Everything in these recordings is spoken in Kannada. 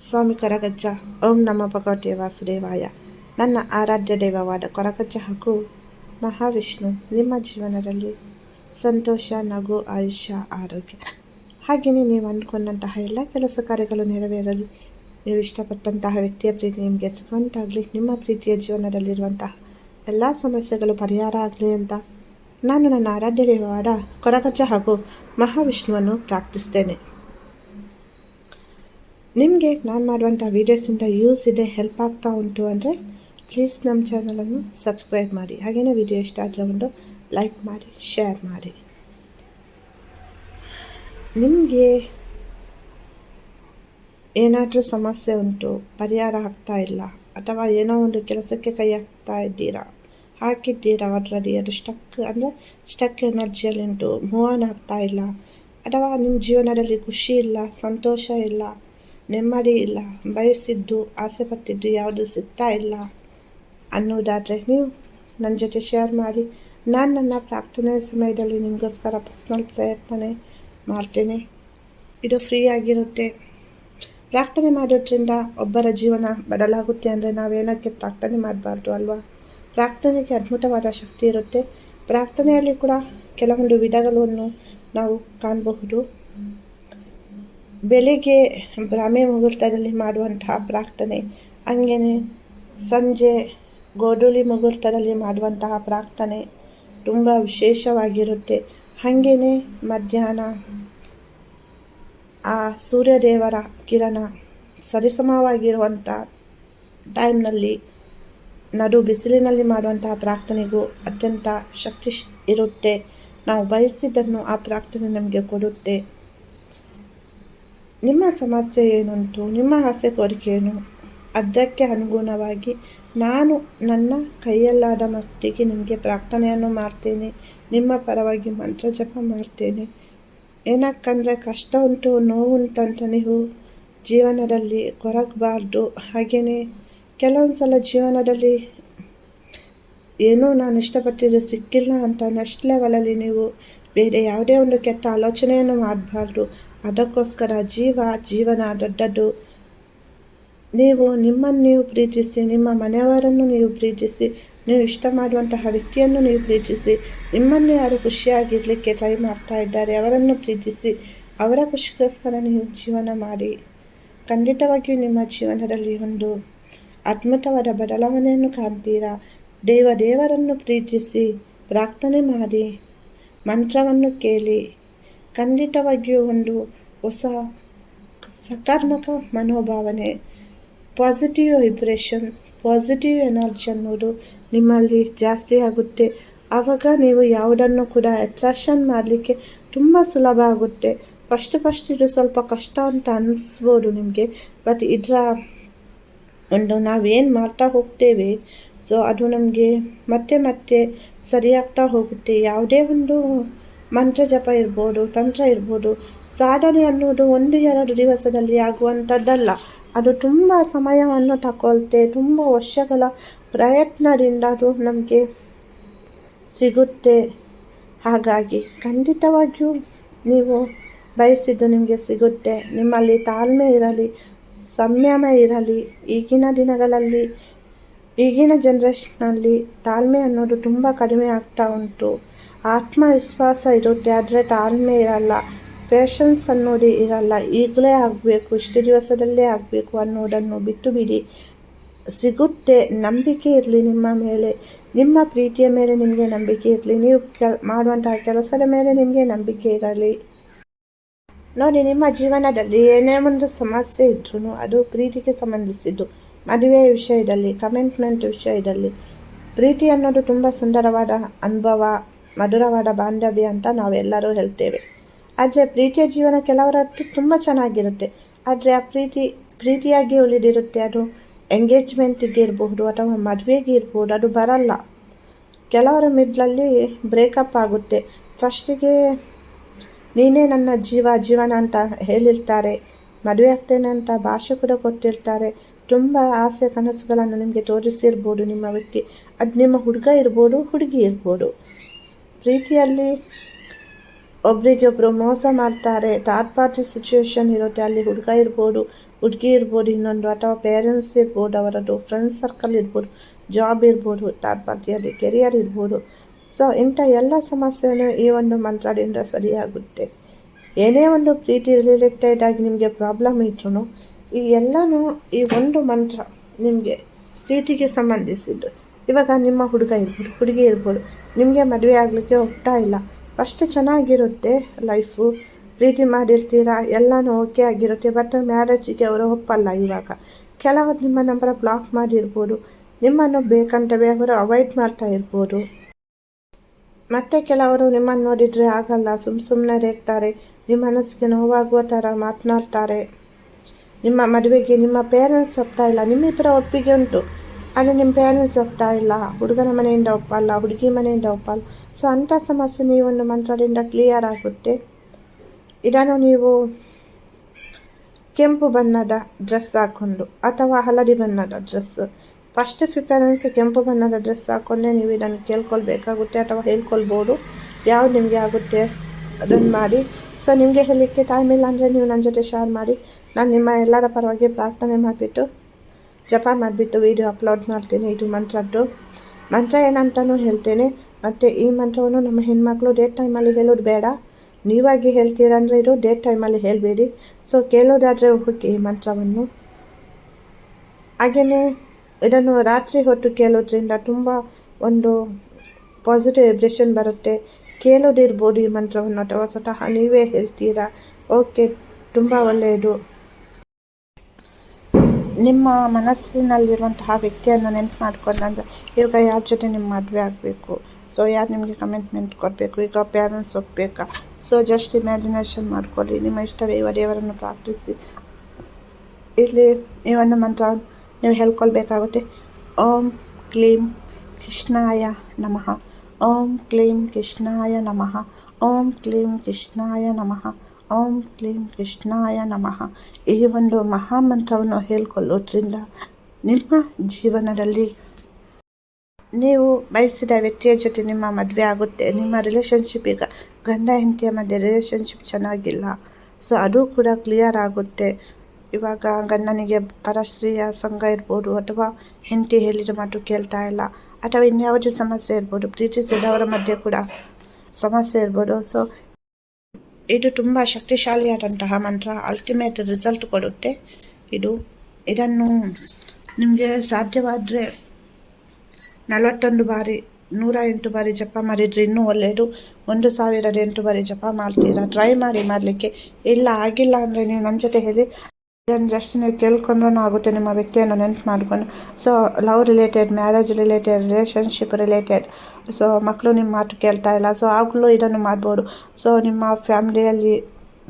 ಸ್ವಾಮಿ ಕೊರಗಜ್ಜ, ಓಂ ನಮ ಭಗವತೆ ವಾಸುದೇವಾಯ. ನನ್ನ ಆರಾಧ್ಯ ದೈವವಾದ ಕೊರಗಜ್ಜ ಹಾಗೂ ಮಹಾವಿಷ್ಣು ನಿಮ್ಮ ಜೀವನದಲ್ಲಿ ಸಂತೋಷ, ನಗು, ಆಯುಷ್ಯ, ಆರೋಗ್ಯ. ಹಾಗೆಯೇ ನೀವು ಅಂದ್ಕೊಂಡಂತಹ ಎಲ್ಲ ಕೆಲಸ ಕಾರ್ಯಗಳು ನೆರವೇರಲಿ. ನೀವು ಇಷ್ಟಪಟ್ಟಂತಹ ವ್ಯಕ್ತಿಯ ಪ್ರೀತಿ ನಿಮಗೆ ಸಿಗುವಂತಾಗಲಿ ನಿಮ್ಮ ಪ್ರೀತಿಯ ಜೀವನದಲ್ಲಿರುವಂತಹ ಎಲ್ಲ ಸಮಸ್ಯೆಗಳು ಪರಿಹಾರ ಆಗಲಿ ಅಂತ ನಾನು ನನ್ನ ಆರಾಧ್ಯ ದೈವವಾದ ಕೊರಗಜ್ಜ ಹಾಗೂ ಮಹಾವಿಷ್ಣುವನ್ನು ಪ್ರಾರ್ಥಿಸ್ತೇನೆ. ನಿಮಗೆ ನಾನು ಮಾಡುವಂಥ ವೀಡಿಯೋಸಿಂದ ಯೂಸ್ ಇದೆ ಹೆಲ್ಪ್ ಆಗ್ತಾ ಉಂಟು ಅಂದರೆ ಪ್ಲೀಸ್ ನಮ್ಮ ಚಾನಲನ್ನು ಸಬ್ಸ್ಕ್ರೈಬ್ ಮಾಡಿ. ಹಾಗೆಯೇ ವಿಡಿಯೋ ಇಷ್ಟ ಆದರೆ ಒಂದು ಲೈಕ್ ಮಾಡಿ ಶೇರ್ ಮಾಡಿ. ನಿಮಗೆ ಏನಾದರೂ ಸಮಸ್ಯೆ ಉಂಟು, ಪರಿಹಾರ ಆಗ್ತಾ ಇಲ್ಲ, ಅಥವಾ ಏನೋ ಒಂದು ಕೆಲಸಕ್ಕೆ ಕೈ ಹಾಕ್ತಾ ಇದ್ದೀರಾ, ಹಾಕಿದ್ದೀರಾ ಅದರಲ್ಲಿ ಅದು ಸ್ಟಕ್ ಅಂದರೆ ಸ್ಟಕ್ ಎನರ್ಜಿಯಲ್ಲಿ ಉಂಟು ಮೂವ್ ಆನ್ ಆಗ್ತಾ ಇಲ್ಲ, ಅಥವಾ ನಿಮ್ಮ ಜೀವನದಲ್ಲಿ ಖುಷಿ ಇಲ್ಲ, ಸಂತೋಷ ಇಲ್ಲ ನೆಮ್ಮದಿ ಇಲ್ಲ, ಬಯಸಿದ್ದು ಆಸೆ ಪಟ್ಟಿದ್ದು ಯಾವುದು ಸಿಗ್ತಾ ಇಲ್ಲ ಅನ್ನೋದಾದರೆ ನೀವು ನನ್ನ ಜೊತೆ ಶೇರ್ ಮಾಡಿ. ನಾನು ನನ್ನ ಪ್ರಾರ್ಥನೆ ಸಮಯದಲ್ಲಿ ನಿಮಗೋಸ್ಕರ ಪರ್ಸ್ನಲ್ ಪ್ರಯತ್ನನೇ ಮಾಡ್ತೇನೆ. ಇದು ಫ್ರೀ ಆಗಿರುತ್ತೆ. ಪ್ರಾರ್ಥನೆ ಮಾಡೋದ್ರಿಂದ ಒಬ್ಬರ ಜೀವನ ಬದಲಾಗುತ್ತೆ ಅಂದರೆ ನಾವೇನಕ್ಕೆ ಪ್ರಾರ್ಥನೆ ಮಾಡಬಾರ್ದು ಅಲ್ವಾ? ಪ್ರಾರ್ಥನೆಗೆ ಅದ್ಭುತವಾದ ಶಕ್ತಿ ಇರುತ್ತೆ. ಪ್ರಾರ್ಥನೆಯಲ್ಲಿ ಕೂಡ ಕೆಲವೊಂದು ವಿಧಗಳನ್ನು ನಾವು ಕಾಣಬಹುದು. ಬೆಳಿಗ್ಗೆ ಬ್ರಾಹ್ಮಿ ಮುಹೂರ್ತದಲ್ಲಿ ಮಾಡುವಂತಹ ಪ್ರಾರ್ಥನೆ ಹಾಗೆಯೇ ಸಂಜೆ ಗೋಧೂಳಿ ಮುಹೂರ್ತದಲ್ಲಿ ಮಾಡುವಂತಹ ಪ್ರಾರ್ಥನೆ ತುಂಬ ವಿಶೇಷವಾಗಿರುತ್ತೆ. ಹಾಗೆಯೇ ಮಧ್ಯಾಹ್ನ ಆ ಸೂರ್ಯದೇವರ ಕಿರಣ ಸರಿಸಮವಾಗಿರುವಂಥ ಟೈಮ್ನಲ್ಲಿ ನಡು ಬಿಸಿಲಿನಲ್ಲಿ ಮಾಡುವಂತಹ ಪ್ರಾರ್ಥನೆಗೂ ಅತ್ಯಂತ ಶಕ್ತಿ ಇರುತ್ತೆ. ನಾವು ಬಯಸಿದ್ದನ್ನು ಆ ಪ್ರಾರ್ಥನೆ ನಮಗೆ ಕೊಡುತ್ತೆ. ನಿಮ್ಮ ಸಮಸ್ಯೆ ಏನುಂಟು, ನಿಮ್ಮ ಆಸೆ ಕೋರಿಕೆ ಏನು ಅದಕ್ಕೆ ಅನುಗುಣವಾಗಿ ನಾನು ನನ್ನ ಕೈಯಲ್ಲಾದ ಮಟ್ಟಿಗೆ ನಿಮಗೆ ಪ್ರಾರ್ಥನೆಯನ್ನು ಮಾಡ್ತೇನೆ, ನಿಮ್ಮ ಪರವಾಗಿ ಮಂತ್ರ ಜಪ ಮಾಡ್ತೇನೆ. ಏನಕ್ಕಂದರೆ ಕಷ್ಟ ಉಂಟು ನೋವು ಉಂಟಂತ ನೀವು ಜೀವನದಲ್ಲಿ ಕೊರಗಬಾರ್ದು. ಹಾಗೆಯೇ ಕೆಲವೊಂದು ಸಲ ಜೀವನದಲ್ಲಿ ಏನೂ ನಾನು ಇಷ್ಟಪಟ್ಟಿದ್ದು ಸಿಕ್ಕಿಲ್ಲ ಅಂತ ನೆಕ್ಸ್ಟ್ ಲೆವೆಲಲ್ಲಿ ನೀವು ಬೇರೆ ಯಾವುದೇ ಒಂದು ಕೆಟ್ಟ ಆಲೋಚನೆಯನ್ನು ಮಾಡಬಾರ್ದು. ಅದಕ್ಕೋಸ್ಕರ ಜೀವ, ಜೀವನ ದೊಡ್ಡದು. ನೀವು ನಿಮ್ಮನ್ನು ನೀವು ಪ್ರೀತಿಸಿ, ನಿಮ್ಮ ಮನೆಯವರನ್ನು ನೀವು ಪ್ರೀತಿಸಿ, ನೀವು ಇಷ್ಟ ಮಾಡುವಂತಹ ವ್ಯಕ್ತಿಯನ್ನು ನೀವು ಪ್ರೀತಿಸಿ, ನಿಮ್ಮನ್ನೇ ಯಾರು ಖುಷಿಯಾಗಿರಲಿಕ್ಕೆ ಟ್ರೈ ಮಾಡ್ತಾ ಇದ್ದಾರೆ, ಅವರನ್ನು ಪ್ರೀತಿಸಿ, ಅವರ ಖುಷಿಗೋಸ್ಕರ ನೀವು ಜೀವನ ಮಾಡಿ. ಖಂಡಿತವಾಗಿಯೂ ನಿಮ್ಮ ಜೀವನದಲ್ಲಿ ಒಂದು ಅದ್ಭುತವಾದ ಬದಲಾವಣೆಯನ್ನು ಕಾಣ್ತೀರಾ? ದೇವ ದೇವರನ್ನು ಪ್ರೀತಿಸಿ, ಪ್ರಾರ್ಥನೆ ಮಾಡಿ, ಮಂತ್ರವನ್ನು ಕೇಳಿ. ಖಂಡಿತವಾಗಿಯೂ ಒಂದು ಹೊಸ ಸಕಾರಾತ್ಮಕ ಮನೋಭಾವನೆ ಪಾಸಿಟಿವ್ ವೈಬ್ರೇಷನ್ ಪಾಸಿಟಿವ್ ಎನರ್ಜಿ ಅನ್ನೋದು ನಿಮ್ಮಲ್ಲಿ ಜಾಸ್ತಿ ಆಗುತ್ತೆ. ಆವಾಗ ನೀವು ಯಾವುದನ್ನು ಕೂಡ ಅಟ್ರಾಕ್ಷನ್ ಮಾಡಲಿಕ್ಕೆ ತುಂಬ ಸುಲಭ ಆಗುತ್ತೆ. ಫಸ್ಟ್ ಫಸ್ಟ್ ಇದು ಸ್ವಲ್ಪ ಕಷ್ಟ ಅಂತ ಅನ್ನಿಸ್ಬೋದು ನಿಮಗೆ. ಬಟ್ ಇದರ ಒಂದು ನಾವೇನು ಮಾಡ್ತಾ ಹೋಗ್ತೇವೆ ಸೊ ಅದು ನಮಗೆ ಮತ್ತೆ ಮತ್ತೆ ಸರಿಯಾಗ್ತಾ ಹೋಗುತ್ತೆ. ಯಾವುದೇ ಒಂದು ಮಂತ್ರ ಜಪ ಇರ್ಬೋದು, ತಂತ್ರ ಇರ್ಬೋದು, ಸಾಧನೆ ಅನ್ನೋದು ಒಂದು ಎರಡು ದಿವಸದಲ್ಲಿ ಆಗುವಂಥದ್ದಲ್ಲ. ಅದು ತುಂಬ ಸಮಯವನ್ನು ತಗೊಳ್ತೆ, ತುಂಬ ವರ್ಷಗಳ ಪ್ರಯತ್ನದಿಂದ ಅದು ನಮಗೆ ಸಿಗುತ್ತೆ. ಹಾಗಾಗಿ ಖಂಡಿತವಾಗಿಯೂ ನೀವು ಬಯಸಿದ್ದು ನಿಮಗೆ ಸಿಗುತ್ತೆ. ನಿಮ್ಮಲ್ಲಿ ತಾಳ್ಮೆ ಇರಲಿ, ಸಂಯಮ ಇರಲಿ, ಈಗಿನ ದಿನಗಳಲ್ಲಿ, ಈಗಿನ ಜನ್ರೇಷನ್ನಲ್ಲಿ ತಾಳ್ಮೆ ಅನ್ನೋದು ತುಂಬ ಕಡಿಮೆ ಆಗ್ತಾ ಉಂಟು. ಆತ್ಮವಿಶ್ವಾಸ ಇರುತ್ತೆ, ಆದರೆ ತಾಳ್ಮೆ ಇರಲ್ಲ. ಪೇಷನ್ಸ್ ಅನ್ನೋದು ಇರಲ್ಲ. ಈಗಲೇ ಆಗಬೇಕು, ಇಷ್ಟು ದಿವಸದಲ್ಲೇ ಆಗಬೇಕು ಅನ್ನೋದನ್ನು ಬಿಟ್ಟು ಬಿಡಿ ಸಿಗುತ್ತೆ, ನಂಬಿಕೆ ಇರಲಿ ನಿಮ್ಮ ಮೇಲೆ. ನಿಮ್ಮ ಪ್ರೀತಿಯ ಮೇಲೆ ನಿಮಗೆ ನಂಬಿಕೆ ಇರಲಿ. ನೀವು ಕೆಲ್, ಮಾಡುವಂತಹ ಕೆಲಸದ ಮೇಲೆ ನಿಮಗೆ ನಂಬಿಕೆ ಇರಲಿ. ನೋಡಿ, ನಿಮ್ಮ ಜೀವನದಲ್ಲಿ ಏನೇ ಒಂದು ಸಮಸ್ಯೆ ಇದ್ರೂ ಅದು ಪ್ರೀತಿಗೆ ಸಂಬಂಧಿಸಿದ್ದು. ಮದುವೆ ವಿಷಯದಲ್ಲಿ ಕಮಿಟ್ಮೆಂಟ್ ವಿಷಯದಲ್ಲಿ. ಪ್ರೀತಿ ಅನ್ನೋದು ತುಂಬ ಸುಂದರವಾದ ಅನುಭವ. ಮಧುರವಾದ ಬಾಂಧವ್ಯ ಅಂತ ನಾವೆಲ್ಲರೂ ಹೇಳ್ತೇವೆ. ಆದರೆ ಪ್ರೀತಿಯ ಜೀವನ ಕೆಲವರದ್ದು ತುಂಬ ಚೆನ್ನಾಗಿರುತ್ತೆ. ಆದರೆ ಆ ಪ್ರೀತಿ, ಪ್ರೀತಿಯಾಗಿ ಉಳಿದಿರುತ್ತೆ ಅದು ಎಂಗೇಜ್ಮೆಂಟಿಗೆ ಇರಬಹುದು ಅಥವಾ ಮದುವೆಗೆ ಇರ್ಬೋದು ಅದು ಬರಲ್ಲ. ಕೆಲವರ ಮಿಡ್ಲಲ್ಲಿ ಬ್ರೇಕಪ್ ಆಗುತ್ತೆ. ಫಸ್ಟಿಗೆ, ನೀನೇ ನನ್ನ ಜೀವ, ಜೀವನ ಅಂತ ಹೇಳಿರ್ತಾರೆ. ಮದುವೆ ಆಗ್ತೇನೆ ಅಂತ ಭಾಷೆ ಕೂಡ ಕೊಟ್ಟಿರ್ತಾರೆ. ತುಂಬ ಆಸೆ, ಕನಸುಗಳನ್ನು ನಿಮಗೆ ತೋರಿಸಿರ್ಬೋದು ನಿಮ್ಮ ವ್ಯಕ್ತಿ. ಅದು ನಿಮ್ಮ ಹುಡುಗ ಇರ್ಬೋದು, ಹುಡುಗಿ ಇರ್ಬೋದು. ಪ್ರೀತಿಯಲ್ಲಿ ಒಬ್ರಿಗೊಬ್ರು ಮೋಸ ಮಾಡ್ತಾರೆ ಥರ್ಡ್ ಪಾರ್ಟಿ ಸಿಚುವೇಶನ್ ಇರುತ್ತೆ, ಅಲ್ಲಿ ಹುಡುಗ ಇರ್ಬೋದು, ಹುಡುಗಿ ಇರ್ಬೋದು, ಇನ್ನೊಂದು ಅಥವಾ ಪೇರೆಂಟ್ಸ್ ಇರ್ಬೋದು, ಅವರದ್ದು ಫ್ರೆಂಡ್ಸ್ ಸರ್ಕಲ್ ಇರ್ಬೋದು ಜಾಬ್ ಇರ್ಬೋದು ಥರ್ಡ್ ಪಾರ್ಟಿಯಲ್ಲಿ ಕೆರಿಯರ್ ಇರ್ಬೋದು. ಸೊ ಇಂಥ ಎಲ್ಲ ಸಮಸ್ಯೆನೂ ಈ ಒಂದು ಮಂತ್ರದಿಂದ ಸರಿಯಾಗುತ್ತೆ. ಏನೇ ಒಂದು ಪ್ರೀತಿ ರಿಲೇಟೆಡ್ ಆಗಿ ನಿಮಗೆ ಪ್ರಾಬ್ಲಮ್ ಇದ್ರೂ ಈ ಎಲ್ಲನೂ ಈ ಒಂದು ಮಂತ್ರ ನಿಮಗೆ ಪ್ರೀತಿಗೆ ಸಂಬಂಧಿಸಿದ್ದು. ಇವಾಗ ನಿಮ್ಮ ಹುಡುಗ ಇರ್ಬೋದು, ಹುಡುಗಿ ಇರ್ಬೋದು ನಿಮಗೆ ಮದುವೆ ಆಗಲಿಕ್ಕೆ ಒಪ್ತಾ ಇಲ್ಲ. ಫಸ್ಟ್ ಚೆನ್ನಾಗಿರುತ್ತೆ ಲೈಫು ಪ್ರೀತಿ ಮಾಡಿರ್ತೀರ? ಎಲ್ಲನೂ ಓಕೆ ಆಗಿರುತ್ತೆ. ಬಟ್ ಮ್ಯಾರೇಜಿಗೆ ಅವರು ಒಪ್ಪಲ್ಲ ಇವಾಗ. ಕೆಲವರು ನಿಮ್ಮ ನಂಬರ ಬ್ಲಾಕ್ ಮಾಡಿರ್ಬೋದು. ನಿಮ್ಮನ್ನು ಬೇಕಂತವೇ ಅವರು ಅವಾಯ್ಡ್ ಮಾಡ್ತಾ ಇರ್ಬೋದು. ಮತ್ತೆ ಕೆಲವರು ನಿಮ್ಮನ್ನು ನೋಡಿದರೆ ಆಗಲ್ಲ. ಸುಮ್ಮ ಸುಮ್ಮನೆ ರೇಗ್ತಾರೆ. ನಿಮ್ಮ ಮನಸ್ಸಿಗೆ ನೋವಾಗುವ ಥರ ಮಾತನಾಡ್ತಾರೆ. ನಿಮ್ಮ ಮದುವೆಗೆ ನಿಮ್ಮ ಪೇರೆಂಟ್ಸ್ ಒಪ್ತಾ ಇಲ್ಲ. ನಿಮ್ಮಿಬ್ಬರ ಒಪ್ಪಿಗೆ ಉಂಟು. ಆದರೆ ನಿಮ್ಮ ಪೇರೆಂಟ್ಸ್ ಒಪ್ತಾ ಇಲ್ಲ? ಹುಡುಗನ ಮನೆಯಿಂದ ಒಪ್ಪಲ್ಲ, ಹುಡುಗಿ ಮನೆಯಿಂದ ಒಪ್ಪಲ್ಲ. ಸೊ ಅಂಥ ಸಮಸ್ಯೆ ನೀವು ಒಂದು ಮಂತ್ರದಿಂದ ಕ್ಲಿಯರ್ ಆಗುತ್ತೆ. ಇದನ್ನು ನೀವು ಕೆಂಪು ಬಣ್ಣದ ಡ್ರೆಸ್ ಹಾಕ್ಕೊಂಡು ಅಥವಾ ಹಳದಿ ಬಣ್ಣದ ಡ್ರೆಸ್ ಫಸ್ಟ್ ಪ್ರಿಫರೆನ್ಸ್ ಕೆಂಪು ಬಣ್ಣದ ಡ್ರೆಸ್ ಹಾಕ್ಕೊಂಡೇ ನೀವು ಇದನ್ನು ಕೇಳ್ಕೊಳ್ಬೇಕಾಗುತ್ತೆ ಅಥವಾ ಹೇಳ್ಕೊಳ್ಬೋದು. ಯಾವ್ದು ನಿಮಗೆ ಆಗುತ್ತೆ ಅದನ್ನು ಮಾಡಿ. ಸೊ ನಿಮಗೆ ಹೇಳಲಿಕ್ಕೆ ಟೈಮ್ ಇಲ್ಲ ಅಂದರೆ ನೀವು ನನ್ನ ಜೊತೆ ಶೇರ್ ಮಾಡಿ. ನಾನು ನಿಮ್ಮ ಎಲ್ಲರ ಪರವಾಗಿ ಪ್ರಾರ್ಥನೆ ಮಾಡಿಬಿಟ್ಟು ಜಪ ಮಾಡಿಬಿಟ್ಟು ವಿಡಿಯೋ ಅಪ್ಲೋಡ್ ಮಾಡ್ತೀನಿ. ಇದು ಮಂತ್ರದ್ದು. ಮಂತ್ರ ಏನಂತಲೂ ಹೇಳ್ತೇನೆ. ಮತ್ತು ಈ ಮಂತ್ರವನ್ನು ನಮ್ಮ ಹೆಣ್ಮಕ್ಳು ಡೇಟ್ ಟೈಮಲ್ಲಿ ಹೇಳೋದು ಬೇಡ. ನೀವಾಗಿ ಹೇಳ್ತೀರಂದರೆ ಇದು ಡೇಟ್ ಟೈಮಲ್ಲಿ ಹೇಳಬೇಡಿ. ಸೊ ಕೇಳೋದಾದರೆ ಹೋಗಿ ಈ ಮಂತ್ರವನ್ನು. ಹಾಗೆಯೇ ಇದನ್ನು ರಾತ್ರಿ ಹೊತ್ತು ಕೇಳೋದ್ರಿಂದ ತುಂಬ ಒಂದು ಪಾಸಿಟಿವ್ ವೈಬ್ರೇಷನ್ ಬರುತ್ತೆ. ಕೇಳೋದಿರ್ಬೋದು ಈ ಮಂತ್ರವನ್ನು ಅಥವಾ ಸ್ವತಃ ನೀವೇ ಹೇಳ್ತೀರಾ? ಓಕೆ ತುಂಬ ಒಳ್ಳೆಯದು. ನಿಮ್ಮ ಮನಸ್ಸಿನಲ್ಲಿರುವಂತಹ ವ್ಯಕ್ತಿಯನ್ನು ನೆನ್ಪು ಮಾಡ್ಕೊಂಡಂದ್ರೆ ಇವಾಗ ಯಾರ ಜೊತೆ ನಿಮ್ಮ ಮದುವೆ ಆಗಬೇಕು? ಸೊ ಯಾರು ನಿಮಗೆ ಕಮಿಟ್ಮೆಂಟ್ ಕೊಡಬೇಕು? ಈಗ ಪ್ಯಾರೆಂಟ್ಸ್ ಒಪ್ಪಬೇಕಾ ಸೊ ಜಸ್ಟ್ ಇಮ್ಯಾಜಿನೇಷನ್ ಮಾಡ್ಕೊಳ್ಳಿ. ನಿಮ್ಮ ಇಷ್ಟವೇ ದೇವರನ್ನು ಪ್ರಾರ್ಥಿಸಿ. ಇಲ್ಲಿ ಇವನ್ನು ಮಂತ್ರ ನೀವು ಹೇಳ್ಕೊಳ್ಬೇಕಾಗುತ್ತೆ. ಓಂ ಕ್ಲೀಂ ಕೃಷ್ಣಾಯ ನಮಃ. ಓಂ ಕ್ಲೀಂ ಕೃಷ್ಣಾಯ ನಮಃ. ಓಂ ಕ್ಲೀಂ ಕೃಷ್ಣಾಯ ನಮಃ. ಓಂ ಕ್ಲೀಂ ಕೃಷ್ಣಾಯ ನಮಃ. ಈ ಒಂದು ಮಹಾಮಂತ್ರವನ್ನು ಹೇಳ್ಕೊಳ್ಳೋದ್ರಿಂದ ನಿಮ್ಮ ಜೀವನದಲ್ಲಿ ನೀವು ಬಯಸಿದ ವ್ಯಕ್ತಿಯ ಜೊತೆ ನಿಮ್ಮ ಮದುವೆ ಆಗುತ್ತೆ. ನಿಮ್ಮ ರಿಲೇಷನ್ಶಿಪ್ ಈಗ ಗಂಡ ಹೆಂಡತಿಯ ಮಧ್ಯೆ ರಿಲೇಷನ್ಶಿಪ್ ಚೆನ್ನಾಗಿಲ್ಲ. ಸೊ ಅದು ಕೂಡ ಕ್ಲಿಯರ್ ಆಗುತ್ತೆ. ಇವಾಗ ಗಂಡನಿಗೆ ಪರಶ್ರೀಯ ಸಂಘ ಇರ್ಬೋದು ಅಥವಾ ಹೆಂಡತಿ ಹೇಳಿದ ಮಾತು ಕೇಳ್ತಾ ಇಲ್ಲ. ಅಥವಾ ಇನ್ಯಾವುದೇ ಸಮಸ್ಯೆ ಇರ್ಬೋದು, ಪ್ರೀತಿಸಿದವರ ಮಧ್ಯೆ ಕೂಡ ಸಮಸ್ಯೆ ಇರ್ಬೋದು. ಸೊ ಇದು ತುಂಬ ಶಕ್ತಿಶಾಲಿಯಾದಂತಹ ಮಂತ್ರ ಅಲ್ಟಿಮೇಟ್ ರಿಸಲ್ಟ್ ಕೊಡುತ್ತೆ. ಇದು ಇದನ್ನು ನಿಮಗೆ ಸಾಧ್ಯವಾದರೆ ನಲವತ್ತೊಂದು ಬಾರಿ, ನೂರ ಎಂಟು ಬಾರಿ ಜಪ ಮಾಡಿದರೆ ಇನ್ನೂ ಒಳ್ಳೆಯದು ಒಂದು ಸಾವಿರದ ಎಂಟು ಬಾರಿ ಜಪ ಮಾಡ್ತೀರಾ? ಟ್ರೈ ಮಾಡಿ ಮಾಡಲಿಕ್ಕೆ. ಇಲ್ಲ, ಆಗಿಲ್ಲ ಅಂದರೆ ನೀವು ನನ್ನ ಜೊತೆ ಹೇಳಿ. ಇದನ್ನು ಜಸ್ಟ್ ನೀವು ಕೇಳ್ಕೊಂಡ್ರೂ ಆಗುತ್ತೆ ನಿಮ್ಮ ವ್ಯಕ್ತಿಯನ್ನು ನೆನ್ಪು ಮಾಡಿಕೊಂಡು so love related marriage related relationship related so ಮಕ್ಕಳು ನಿಮ್ಮ ಮಾತು ಕೇಳ್ತಾ ಇಲ್ಲ ಸೊ ಆಗಲೂ ಇದನ್ನು ಮಾಡ್ಬೋದು ಸೊ ನಿಮ್ಮ ಫ್ಯಾಮಿಲಿಯಲ್ಲಿ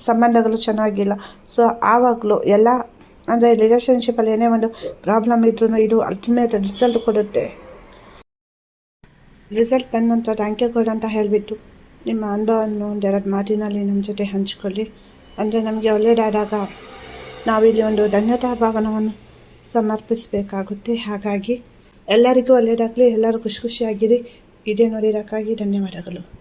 ಸಂಬಂಧಗಳು ಚೆನ್ನಾಗಿಲ್ಲ ಸೊ ಆವಾಗಲೂ ಎಲ್ಲ ಅಂದರೆ ರಿಲೇಷನ್ಶಿಪ್ಪಲ್ಲಿ ಏನೇ ಒಂದು ಪ್ರಾಬ್ಲಮ್ ಇದ್ರೂ ಇದು ಅಲ್ಟಿಮೇಟ್ ರಿಸಲ್ಟ್ ಕೊಡುತ್ತೆ ರಿಸಲ್ಟ್ ಬಂದ ನಂತರ ಥ್ಯಾಂಕ್ ಯು ಕೊಡು ಅಂತ ಹೇಳಿಬಿಟ್ಟು ನಿಮ್ಮ ಅನುಭವವನ್ನು ಒಂದೆರಡು ಮಾತಿನಲ್ಲಿ ನಮ್ಮ ಜೊತೆ ಹಂಚಿಕೊಳ್ಳಿ ಅಂದರೆ ನಮಗೆ ಒಳ್ಳೆಯದಾದಾಗ ನಾವಿಲ್ಲಿ ಒಂದು ಧನ್ಯತಾ ಭಾವನವನ್ನು ಸಮರ್ಪಿಸಬೇಕಾಗುತ್ತೆ. ಹಾಗಾಗಿ ಎಲ್ಲರಿಗೂ ಒಳ್ಳೆಯದಾಗಲಿ ಎಲ್ಲರೂ ಖುಷಿ ಖುಷಿಯಾಗಿರಿ. ಇದೇ ನೋಡಿರೋಕ್ಕಾಗಿ ಧನ್ಯವಾದಗಳು.